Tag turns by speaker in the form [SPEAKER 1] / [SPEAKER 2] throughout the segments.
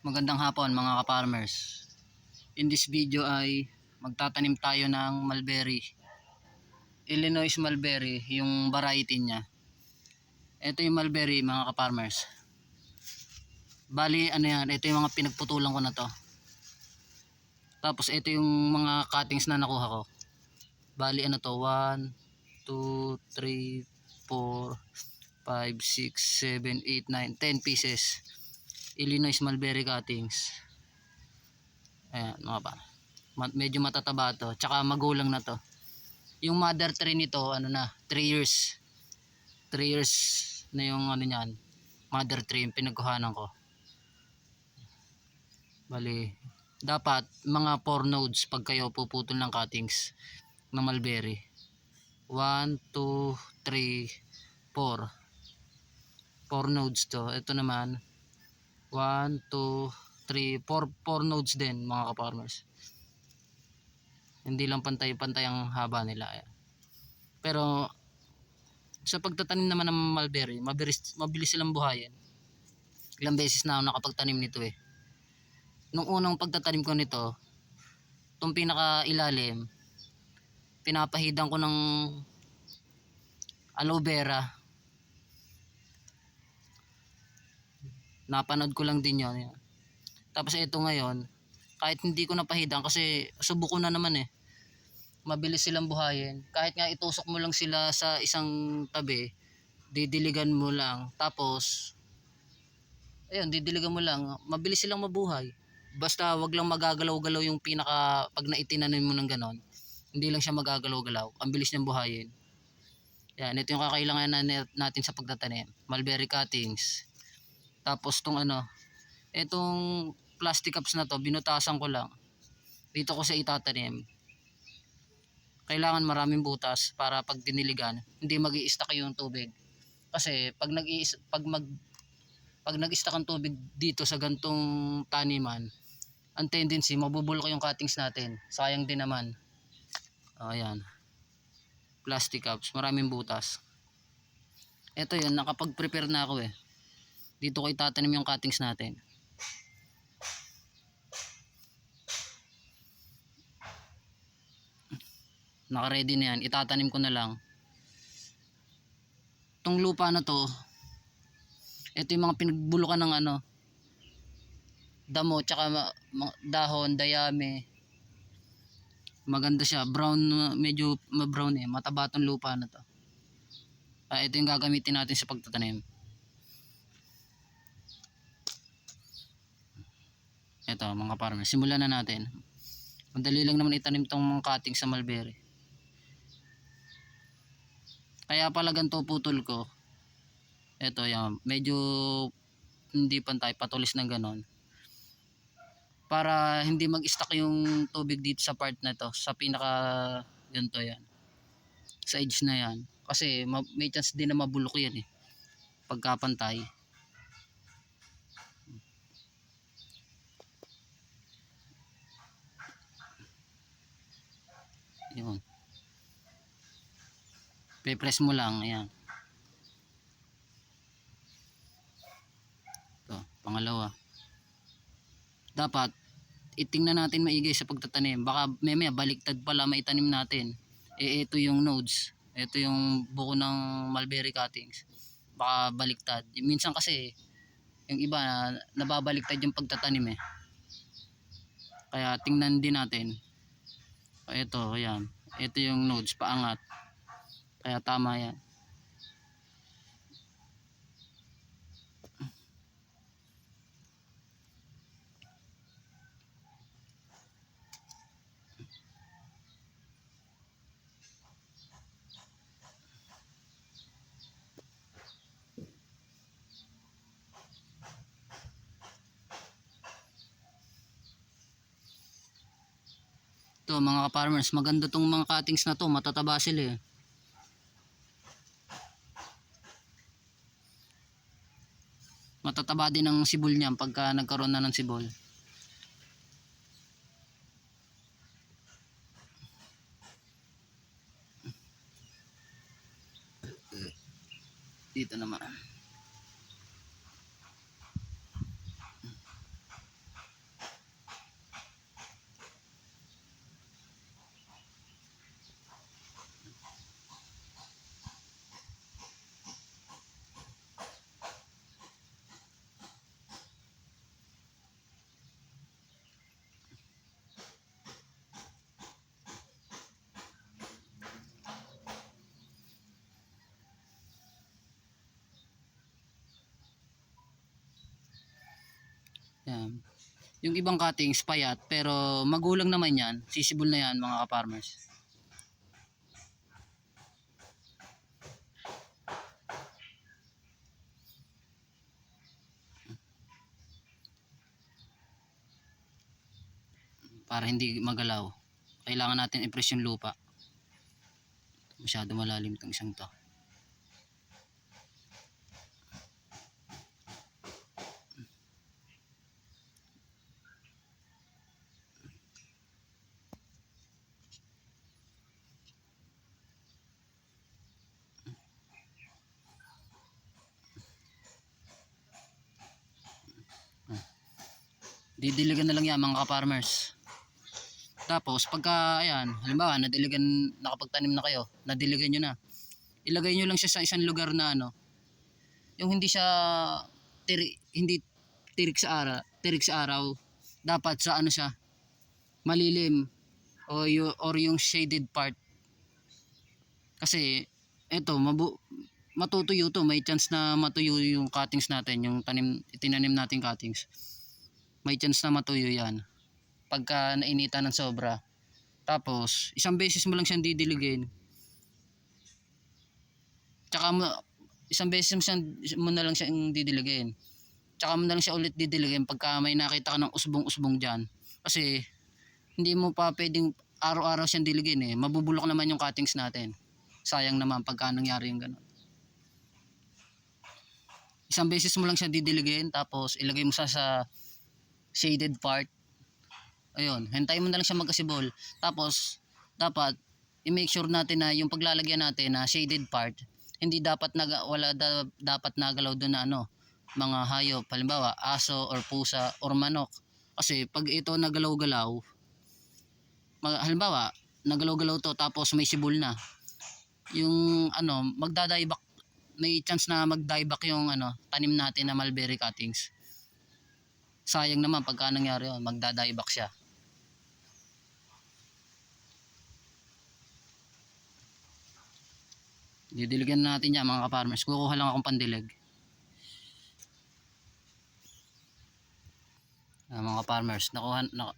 [SPEAKER 1] Magandang hapon mga ka-farmers. In this video ay magtatanim tayo ng mulberry. Illinois mulberry, yung variety niya. Ito yung mulberry mga ka-farmers. Bali ano yan, ito yung mga pinagputulan ko na to. Tapos ito yung mga cuttings na nakuha ko. Bali ano to, 1, 2, 3, 4, 5, 6, 7, 8, 9, 10 pieces. Illinois mulberry cuttings. Ayan, mga pa. Ma- medyo matataba to. Tsaka magulang na to. Yung mother tree nito, ano na, 3 years. 3 years na yung ano niyan. Mother tree yung pinagkuhanan ko. Bali, dapat mga 4 nodes pag kayo puputol ng cuttings ng mulberry. 1, 2, 3, 4. 4 nodes to. Ito naman, 1, 2, 3, 4, 4 nodes din mga ka-farmers. Hindi lang pantay-pantay ang haba nila. Ayan. Pero sa pagtatanim naman ng mulberry, mabilis, mabilis silang buhayin. Ilang beses na ako nakapagtanim nito eh. Nung unang pagtatanim ko nito, itong pinaka ilalim, pinapahidan ko ng aloe vera napanood ko lang din yon tapos ito ngayon kahit hindi ko napahidan kasi subok ko na naman eh. Mabilis silang buhayin. Kahit nga itusok mo lang sila sa isang tabi didiligan mo lang. Tapos ayun didiligan mo lang. Mabilis silang mabuhay. Basta wag lang magagalaw-galaw yung pinaka pag naitinanim mo ng ganon hindi lang siya magagalaw-galaw. Ang bilis niyang buhayin. Yan ito yung kakailangan na- natin sa pagtatanim. Mulberry cuttings tapos tong ano, itong plastic cups na to, binutasan ko lang. Dito ko sa itatanim. Kailangan maraming butas para pag diniligan, hindi mag stuck yung tubig. Kasi pag nag pag mag pag nag-stack ang tubig dito sa gantong taniman, ang tendency mabubulok yung cuttings natin. Sayang din naman. O, ayan. Plastic cups, maraming butas. Ito yun, nakapag-prepare na ako eh dito ko itatanim yung cuttings natin. Naka ready na yan. Itatanim ko na lang. Tong lupa na to ito yung mga pinagbulukan ng ano damo tsaka dahon dayame maganda siya. Brown medyo ma-brown eh. Mataba tong lupa na to. Ah, ito yung gagamitin natin sa pagtatanim Ito mga farmer, simulan na natin. Madali lang naman itanim tong mga cutting sa mulberry. Kaya pala ganito putol ko. Ito yan, medyo hindi pantay, patulis ng ganon. Para hindi mag-stuck yung tubig dito sa part na to, sa pinaka ganito yan. Sa edge na yan. Kasi ma- may chance din na mabulok yan eh. Pagkapantay. Yun. Pe-press mo lang, ayan. Ito, pangalawa. Dapat itingnan natin maigi sa pagtatanim. Baka may may baliktad pala maitanim natin. Eh ito yung nodes. Ito yung buko ng mulberry cuttings. Baka baliktad. Minsan kasi yung iba nababaliktad yung pagtatanim eh. Kaya tingnan din natin ito ayan. Ito yung nodes paangat. Kaya tama yan to mga ka-farmers. Maganda tong mga cuttings na to. Matataba sila eh. Matataba din ang sibol niya pagka nagkaroon na ng sibol. Dito naman Yan. Yung ibang cuttings payat pero magulang naman yan. Sisibol na yan mga ka-farmers. Para hindi magalaw. Kailangan natin i-press yung lupa. Masyado malalim itong isang to. Didiligan na lang yan mga ka-farmers. Tapos pagka ayan, halimbawa nadiligan nakapagtanim na kayo, nadiligan nyo na. Ilagay nyo lang siya sa isang lugar na ano, yung hindi siya tiri, hindi tirik sa araw, tirik sa araw, dapat sa ano siya, malilim o yung, or yung shaded part. Kasi eto, mabu, matutuyo to, may chance na matuyo yung cuttings natin, yung tanim, itinanim nating cuttings may chance na matuyo yan. Pagka nainitan ng sobra. Tapos isang beses mo lang siyang didiligin. Tsaka mo isang beses mo, siyang, mo na lang siyang didiligin. Tsaka mo na lang siya ulit didiligin pagka may nakita ka ng usbong-usbong dyan. Kasi hindi mo pa pwedeng araw-araw siyang diligin eh. Mabubulok naman yung cuttings natin. Sayang naman pagka nangyari yung gano'n isang beses mo lang siya didiligin tapos ilagay mo sa sa shaded part. Ayun, hintayin mo na lang siya magkasibol. Tapos, dapat, i-make sure natin na yung paglalagyan natin na shaded part, hindi dapat naga, wala da, dapat nagalaw doon na ano, mga hayop, halimbawa, aso or pusa or manok. Kasi pag ito nagalaw-galaw, halimbawa, nagalaw-galaw to tapos may sibol na. Yung ano, magdadayback may chance na mag-dieback yung ano, tanim natin na mulberry cuttings sayang naman pagka nangyari yun, magdadieback siya. Didiligan natin yan mga ka-farmers. Kukuha lang akong pandilig. Ah, mga farmers, nakuha na,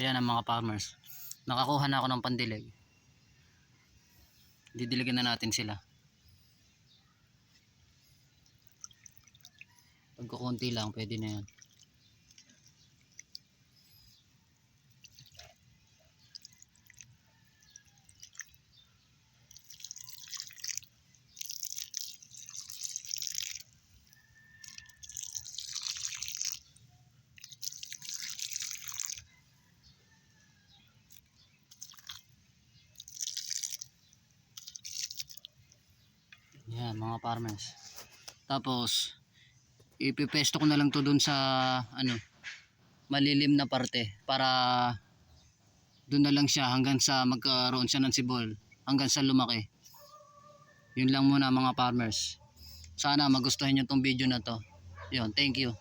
[SPEAKER 1] ayan ang mga farmers. Nakakuha na ako ng pandilig. Didiligan na natin sila. Pag kukunti lang, pwede na yan. Yan, mga farmers. Tapos, ipipesto ko na lang to dun sa, ano, malilim na parte para dun na lang siya hanggang sa magkaroon siya ng sibol, hanggang sa lumaki. Yun lang muna mga farmers. Sana magustuhan nyo tong video na to. Yun, thank you.